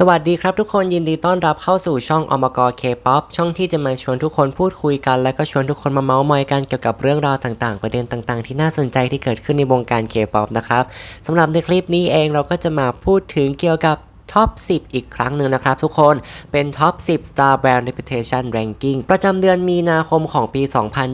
สวัสดีครับทุกคนยินดีต้อนรับเข้าสู่ช่องอมกรเคป๊อปช่องที่จะมาชวนทุกคนพูดคุยกัน และก็ชวนทุกคนมาเมาส์มอยกันเกี่ยวกับเรื่องราวต่างๆ ประเด็นต่างๆ ที่น่าสนใจที่เกิดขึ้นในวงการเคป๊อปนะครับสำหรับในคลิปนี้เองเราก็จะมาพูดถึงเกี่ยวกับ ท็อป 10 อีกครั้งหนึ่งนะครับทุกคนเป็นท็อป 10 Star Brand Reputation Ranking ประจำเดือนมีนาคมของปี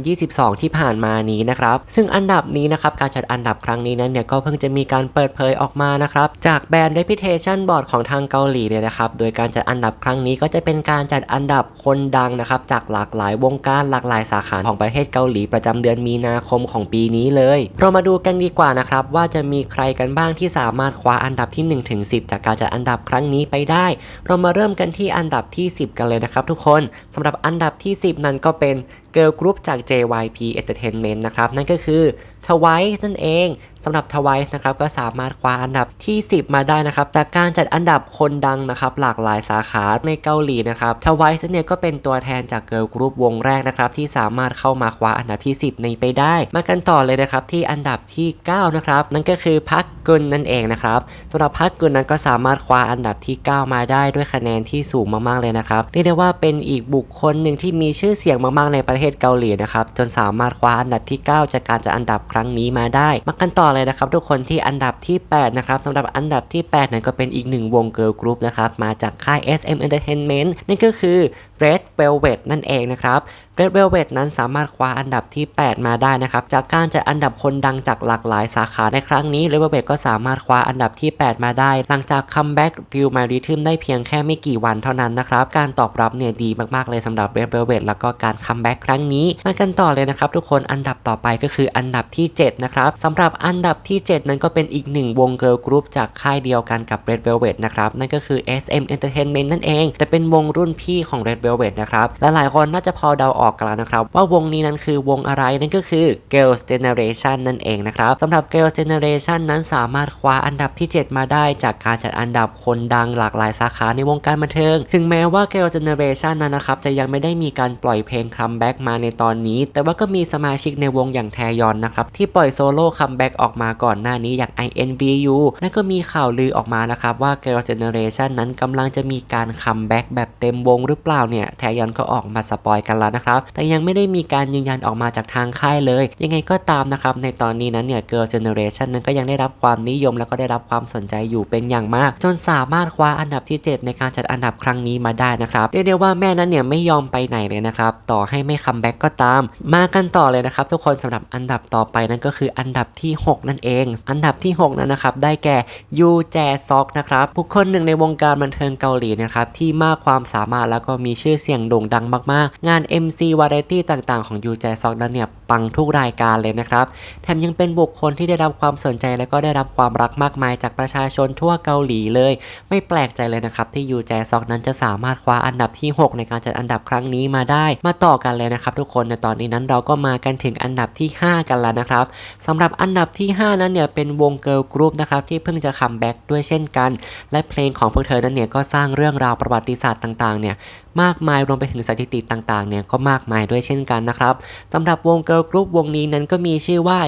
2022 ที่ผ่านมานี้นะครับ ซึ่งอันดับนี้นะครับการจัดอันดับครั้งนี้นั้นเนี่ยก็เพิ่งจะมีการเปิดเผยออกมานะครับจากแบรนด์ Reputation Board ของทางเกาหลีเนี่ยนะครับโดยการจัดอันดับครั้งนี้ก็จะเป็นการจัดอันดับคนดังนะครับจากหลากหลายวงการหลากหลายสาขาของประเทศเกาหลี ประจำเดือนมีนาคมของปีนี้เลย เรามาดูกันดีกว่านะครับว่าจะมีใครกันบ้างที่สามารถคว้าอันดับที่1ถึง10 จากการจัดอันดับครั้งนี้ไปได้ เรามาเริ่มกันที่อันดับที่ 10 กันเลยนะครับทุกคนสำหรับอันดับที่ 10 นั้นก็เป็น เกิร์ลกรุ๊ปจาก JYP Entertainment นะครับ นั่นก็คือ Twice นั่นเองสำหรับ Twice นะครับก็สามารถคว้าอันดับที่ 10 มาได้นะครับ จากการจัดอันดับคนดังนะครับหลากหลายสาขาในเกาหลีนะครับ Twice เนี่ยก็เป็นตัวแทนจากเกิร์ลกรุ๊ปวงแรกนะครับที่สามารถเข้ามาคว้าอันดับที่ 10 ในไปได้ มากันต่อเลยนะครับที่อันดับที่ 9 นะครับ นั่นก็คือพักกุลนั่นเองนะครับสำหรับพักกุลนั้นก็สามารถคว้าอันดับที่ 9 มาได้ด้วยคะแนนที่สูงมากๆเลยนะครับเรียกได้ว่าเป็นอีกบุคคลหนึ่งที่มีชื่อเสียงมากๆในประเทศเกาหลีนะครับจนสามารถคว้าอันดับที่ 9 จากการจัดอันดับครั้งนี้มาได้ มากันต่อเลยนะครับทุกคนที่อันดับที่ 8 นะครับสำหรับอันดับที่ 8 นั้นก็เป็นอีกหนึ่งวงเกิร์ลกรุ๊ปนะครับมาจากค่าย SM Entertainment นั่นก็คือ Red Velvet นั่นเองนะครับ Red Velvet นั้นสามารถคว้าอันดับที่ 8 มาได้นะครับ จากการจัดอันดับคนดังจากหลากหลายสาขาในครั้งนี้ Red Velvet ก็สามารถคว้าอันดับที่ 8 มาได้ หลังจากคัมแบ็ก Feel My Rhythm ได้เพียงแค่ไม่กี่วันเท่านั้นนะครับ การตอบรับเนี่ยดีมากๆเลยสำหรับ Red Velvet แล้วก็การคัมแบ็กครั้งนี้มากันต่อเลยนะครับทุกคนอันดับต่อไปก็คืออันดับที่ 7 นะครับสำหรับอันดับที่ 7 นั้นก็เป็นอีกหนึ่งวงเกิร์ลกรุ๊ปจากค่ายเดียวกันกับ Red Velvet นะครับนั่นก็คือ SM Entertainment นั่นเอง แต่เป็นวงรุ่นพี่ของ Red Velvet นะครับและหลายคนน่าจะพอเดาออกกันแล้วนะครับ ว่าวงนี้นั้นคือวงอะไรนั่นก็คือ Girls Generation นั่นเองนะครับสำหรับ Girls Generation นั้นสามารถคว้าอันดับที่ 7 มาได้จากการจัดอันดับคนดังหลากหลายสาขาในวงการบันเทิง ถึงแม้ว่า Girls Generation นั้นนะครับจะยังไม่ได้มีการปล่อยเพลงคัมแบ็กมาในตอนนี้ แต่ว่าก็มีสมาชิกในวงอย่างแทยอนนะครับที่ปล่อยโซโล่คัมแบ็กออกมาก่อนหน้านี้อย่าง INVU และก็มีข่าวลือออกมานะครับว่า Girls Generation นั้นกำลังจะมีการคัมแบ็กแบบเต็มวงหรือเปล่าเนี่ยแทยอนก็ออกมาสปอยกันแล้วนะครับแต่ยังไม่ได้มีการยืนยันออกมาจากทางค่ายเลย ยังไงก็ตามนะครับในตอนนี้นั้นเนี่ย Girl Generation นั้นก็ยังได้รับความนิยมแล้วก็ได้รับความสนใจอยู่เป็นอย่างมาก จนสามารถคว้าอันดับที่ 7 ในการจัดอันดับครั้งนี้มาได้นะครับเรียกได้ว่าแม่นั้นเนี่ยไม่ยอมไปไหนเลยนะครับต่อให้ไม่คัมแบ็กก็ตาม มากันต่อเลยนะครับ ทุกคนสำหรับอันดับต่อไปนั่นก็คืออันดับที่ 6 นั่นเอง อันดับที่ 6 นั้นนะครับ ได้แก่ยูแจซอกนะครับบุคคลหนึ่งในวงการบันเทิงเกาหลีนะครับที่มากความสามารถแล้วก็มีชื่อเสียงโด่งดังมากๆ งาน MC Variety ต่างๆ ของยูแจซอกนั้นเนี่ยปังทุกรายการเลยนะครับแถมยังเป็นบุคคลที่ได้รับความสนใจและก็ได้รับความรักมากมายจากประชาชนทั่วเกาหลีเลย ไม่แปลกใจเลยนะครับที่ยูแจซอกนั้นจะสามารถคว้าอันดับที่ 6 ในการจัดอันดับครั้งนี้มาได้มาต่อกันเลยนะครับครับทุกคนในตอนนี้นั้นเราก็มากันถึงอันดับที่ 5 กันแล้วนะครับสำหรับอันดับที่ 5 นั้นเนี่ยเป็นวงเกิร์ลกรุ๊ปนะครับที่เพิ่งจะคัมแบ็กด้วยเช่นกัน และเพลงของพวกเธอนั้นเนี่ยก็สร้างเรื่องราวประวัติศาสตร์ต่างๆเนี่ยมากมายรวมไปถึงสถิติต่างๆเนี่ยก็มากมายด้วยเช่นกันนะครับสำหรับวงเกิร์ลกรุ๊ปวงนี้นั้นก็มีชื่อว่า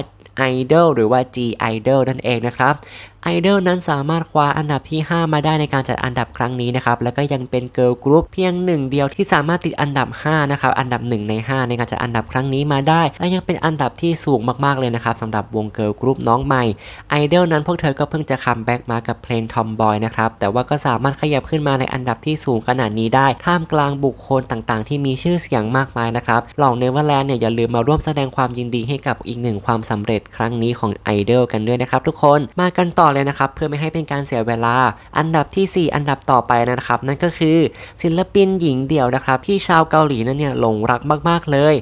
Idol หรือว่า G Idol นั่นเองนะครับ Idol นั้นสามารถคว้าอันดับที่ 5 มาได้ในการจัดอันดับครั้งนี้นะครับแล้วก็ยังเป็นเกิร์ลกรุ๊ปเพียงหนึ่งเดียวที่สามารถติดอันดับ 5 นะครับ อันดับ 1 ใน 5 ในการจัดอันดับครั้งนี้มาได้ และยังเป็นอันดับที่สูงมากๆเลยนะครับสำหรับวงเกิร์ลกรุ๊ปน้องใหม่ Idol นั้นพวกเธอก็เพิ่งจะคัมแบ็กมากับเพลง Tomboy นะครับแต่ว่าก็สามารถขยับขึ้นมาในอันดับที่สูงขนาดนี้ได้ ท่ามกลางบุคคลต่างๆ ที่มีชื่อเสียงมากมายนะครับเหล่าเนเวอร์แลนด์เนี่ยอย่าลืมมาร่วมแสดงความยินดีให้กับอีกหนึ่งความสำเร็จครั้งนี้ของ Idol กันด้วยนะครับทุกคนมากันต่อเลยนะครับ เพื่อไม่ให้เป็นการเสียเวลา อันดับทีสี่ 4 อันดับต่อไปนะครับ นั่นก็คือศิลปินหญิงเดี่ยวนะครับ ที่ชาวเกาหลีนั้นเนี่ยหลงรักมาก ๆ เลย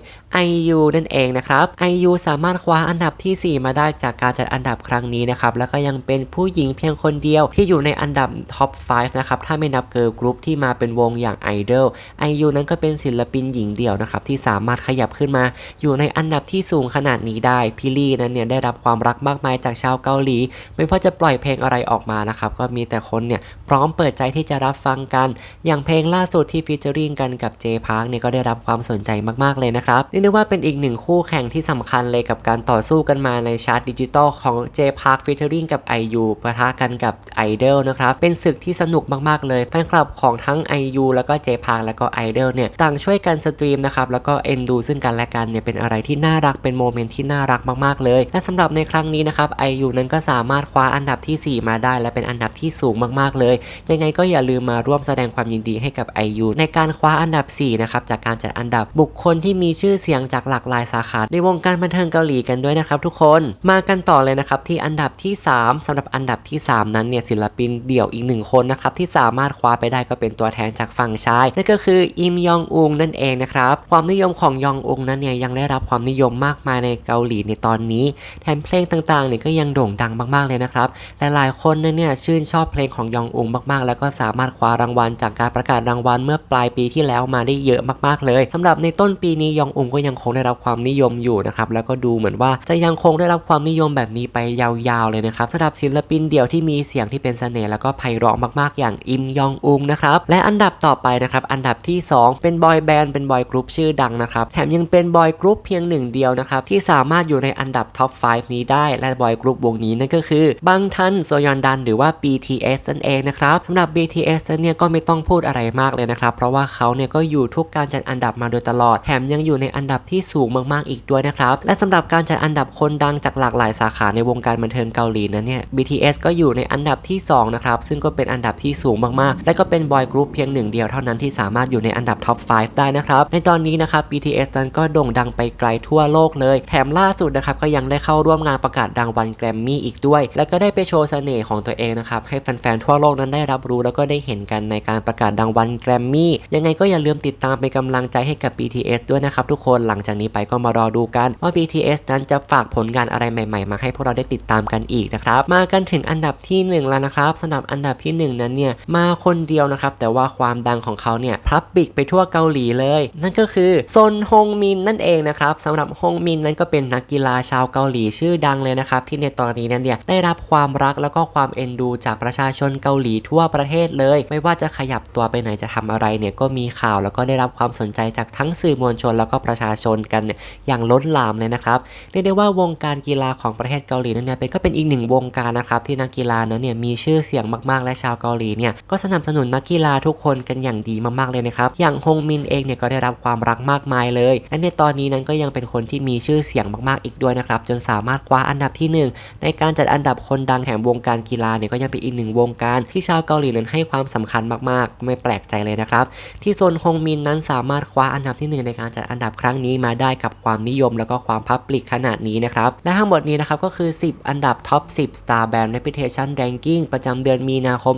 IU นั่นเองนะครับ IU สามารถคว้าอันดับทีสี่ 4 มาได้จากการจัดอันดับครั้งนี้นะครับ แล้วก็ยังเป็นผู้หญิงเพียงคนเดียวที่อยู่ในอันดับท็อป 5 นะครับ ถ้าไม่นับเกิร์ลกรุ๊ปที่มาเป็นวงอย่าง Idol IU นั้นก็เป็นศิลปินหญิงเดี่ยวนะครับ ที่สามารถขยับขึ้นมา อยู่ในอันดับที่สูงขนาดนี้ได้พี่ลี่นั้นเนี่ยได้รับความรักมากมายจากชาวเกาหลี ไม่ว่าจะโปปล่อยเพลงอะไรออกมานะครับ ก็มีแต่คนเนี่ยพร้อมเปิดใจที่จะรับฟังกัน อย่างเพลงล่าสุดที่ฟีเจอริงกันกับเจพาร์คเนี่ยก็ได้รับความสนใจมากๆเลยนะครับเรียกว่าเป็นอีกหนึ่งคู่แข่งที่สำคัญเลยกับการต่อสู้กันมาในชาร์ตดิจิตอลของ J Park featuring กับ IU ปะทะกันกับ Idol นะครับ เป็นศึกที่สนุกมากๆเลย แฟนคลับของทั้ง IU แล้วก็ J Park แล้วก็ Idol เนี่ย ต่างช่วยกันสตรีมนะครับ แล้วก็เอ็นดูซึ่งกันและกันเนี่ย เป็นอะไรที่น่ารักเป็นโมเมนต์ที่น่ารักมากๆเลย และสำหรับในครั้งนี้นะครับ IU นั้นก็สามารถคว้าอันดับที่ 4 มาได้ และเป็นอันดับที่สูงมากๆเลย ยังไงก็อย่าลืมมาร่วมแสดงความยินดีให้กับ IU ในการคว้าอันดับ 4 นะครับ จากการจัดอันดับบุคคลที่มีชื่อเสียงจากหลากหลายสาขาในวงการบันเทิงเกาหลีกันด้วยนะครับทุกคน มากันต่อเลยนะครับที่อันดับที่ 3สำหรับอันดับที่ 3 นั้นเนี่ยศิลปินเดี่ยวอีกหนึ่งคนนะครับที่สามารถคว้าไปได้ก็เป็นตัวแทนจากฝั่งชายนั่นก็คืออิมยองอุงนั่นเองนะครับความนิยมของยองอุงนั้นเนี่ยยังได้รับความนิยมมากมายในเกาหลีในตอนนี้แถมเพลงต่างๆเนี่ยก็ยังโด่งดังมากๆเลยนะครับแต่หลายคนเนี่ยชื่นชอบเพลงของยองอุงมากๆ แล้วก็สามารถคว้ารางวัลจากการประกาศรางวัลเมื่อปลายปีที่แล้วมาได้เยอะมากๆเลยสำหรับในต้นปีนี้ยองอุงก็ยังคงได้รับความนิยมอยู่นะครับแล้วก็ดูเหมือนว่าจะยังคงได้รับความนิยมแบบนี้ไปยาวๆเลยนะครับสำหรับศิลปินเดี่ยวที่มีเสียงที่เป็นเสน่ห์แล้วก็ไพเราะมากๆ อย่างอิมยองอุงนะครับและอันดับต่อไปนะครับอันดับที่ 2 เป็นบอยแบนด์เป็นบอยกรุ๊ปชื่อดังนะครับแถมยังเป็นบอยกรุ๊ปเพียงหนึ่งเดียวนะครับที่สามารถอยู่ในอันดับท็อป 5 นี้ได้และบอยกรุ๊ปวงนี้นั่นก็คือบังทันโซยอนดันหรือว่า BTS นั่นเองนะครับสำหรับ BTS เนี่ยก็ไม่ต้องพูดอะไรมากเลยนะครับ เพราะว่าเขาเนี่ยก็อยู่ทุกการจัดอันดับมาโดยตลอด แถมยังอยู่ในอันดับที่สูงมากๆอีกด้วยนะครับ และสำหรับการจัดอันดับคนดังจากหลากหลายสาขาในวงการบันเทิงเกาหลีนั้นเนี่ย BTS ก็อยู่ในอันดับที่2นะครับ ซึ่งก็เป็นอันดับที่สูงมากๆ และก็เป็นบอยกรุ๊ปเพียงหนึ่งเดียวเท่านั้นที่สามารถอยู่ในอันดับท็อป 5 ได้นะครับ ในตอนนี้นะครับ BTS นั้นก็โด่งดังไปไกลทั่วโลกเลย แถมล่าสุดนะครับก็ยังได้เข้าร่วมงานประกาศรางวัลแกรมมี่อีกด้วย และก็ได้ไปโชว์เสน่ห์ของตัวเองนะครับ ให้แฟนๆทั่วโลกนั้นได้รับรู้แล้วก็ได้เห็นกันในการประกาศรางวัลแกรมมี่ยังไงก็อย่าลืมติดตามเป็นกำลังใจให้กับ BTS ด้วยนะครับทุกคนหลังจากนี้ไปก็มารอดูกัน ว่า BTS นั้นจะฝากผลงานอะไรใหม่ๆ มาให้พวกเราได้ติดตามกันอีกนะครับ มากันถึงอันดับที่ 1 แล้วนะครับสำหรับอันดับที่ 1 นั้นเนี่ยมาคนเดียวนะครับ แต่ว่าความดังของเขาเนี่ยพับบิกไปทั่วเกาหลีเลย นั่นก็คือซนฮงมินนั่นเองนะครับสำหรับฮงมินนั้นก็เป็นนักกีฬาชาวเกาหลีชื่อดังเลยนะครับที่ในตอนนี้นั้นเนี่ยได้รับความความรักแล้วก็ความเอ็นดูจากประชาชนเกาหลีทั่วประเทศเลย ไม่ว่าจะขยับตัวไปไหนจะทำอะไรเนี่ยก็มีข่าวแล้วก็ได้รับความสนใจจากทั้งสื่อมวลชนแล้วก็ประชาชนกันอย่างล้นหลามเลยนะครับเรียกได้ว่าวงการกีฬาของประเทศเกาหลีนั้นเนี่ยเป็นก็เป็นอีกหนึ่งวงการนะครับที่นักกีฬานั้นเนี่ยมีชื่อเสียงมากๆ และชาวเกาหลีเนี่ยก็สนับสนุนนักกีฬาทุกคนกันอย่างดีมากๆเลยนะครับอย่างฮงมินเองเนี่ยก็ได้รับความรักมากมายเลยและในตอนนี้นั้นก็ยังเป็นคนที่มีชื่อเสียงมากๆอีกด้วยนะครับจนสามารถคว้าอันดับที่หนึ่งในการจัดอันดับคนดังแห่งวงการกีฬาเนี่ยก็ยังเป็นอีกหนึ่งวงการที่ชาวเกาหลีนั้นให้ความสำคัญมากๆ ไม่แปลกใจเลยนะครับ ที่โซนฮงมินนั้นสามารถคว้าอันดับที่หนึ่งในการจัดอันดับครั้งนี้มาได้กับความนิยมแล้วก็ความพับปลิกขนาดนี้นะครับ และทั้งหมดนี้นะครับก็คือ 10 อันดับท็อป 10 Star Band Reputation Ranking ประจำเดือนมีนาคม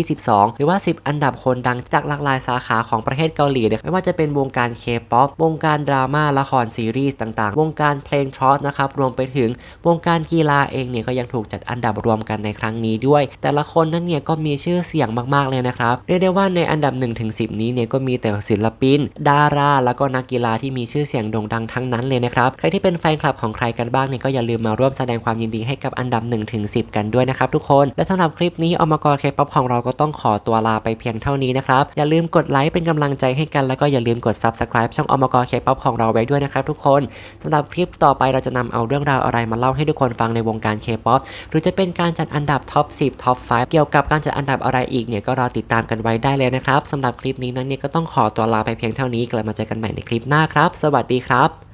2022 หรือว่า 10 อันดับคนดังจากหลากหลายสาขาของประเทศเกาหลีเลยไม่ว่าจะเป็นวงการ K-POP วงการดราม่าละครซีรีส์ต่างๆ วงการเพลงทรอสนะครับรวมไปถึงวงการกีฬาเองเนี่ยก็ยังถูกจัดอันดับรวมกันในครั้งนี้ด้วย แต่ละคนนั้นเนี่ยก็มีชื่อเสียงมากๆเลยนะครับเรียกได้ว่าในอันดับ1-10นี้เนี่ยก็มีแต่ศิลปิน ดารา แล้วก็นักกีฬาที่มีชื่อเสียงโด่งดังทั้งนั้นเลยนะครับใครที่เป็นแฟนคลับของใครกันบ้างเนี่ยก็อย่าลืมมาร่วมแสดงความยินดีให้กับอันดับ1-10กันด้วยนะครับทุกคนและสำหรับคลิปนี้อมกรเคป๊อปของเราก็ต้องขอตัวลาไปเพียงเท่านี้นะครับอย่าลืมกดไลค์เป็นกำลังใจให้กันแล้วก็อย่าลืมกด subscribe ช่องอมกรเคป๊อปของเราไว้ด้วยนะครับทุกคนสำหรับคลิปต่อไปเราจะนำเอาเรื่องราวอะไรมาเล่าให้ทุกคนฟังในวงการเคป๊อปหรือจะเป็นการจัดอันดับท็อป 10 ท็อป 5 เกี่ยวกับการจัดอันดับอะไรอีกเนี่ยก็รอติดตามกันไว้ได้เลยนะครับสำหรับคลิปนี้นั้นเนี่ยก็ต้องขอตัวลาไปเพียงเท่านี้กลับมาเจอกันใหม่ในคลิปหน้าครับ สวัสดีครับ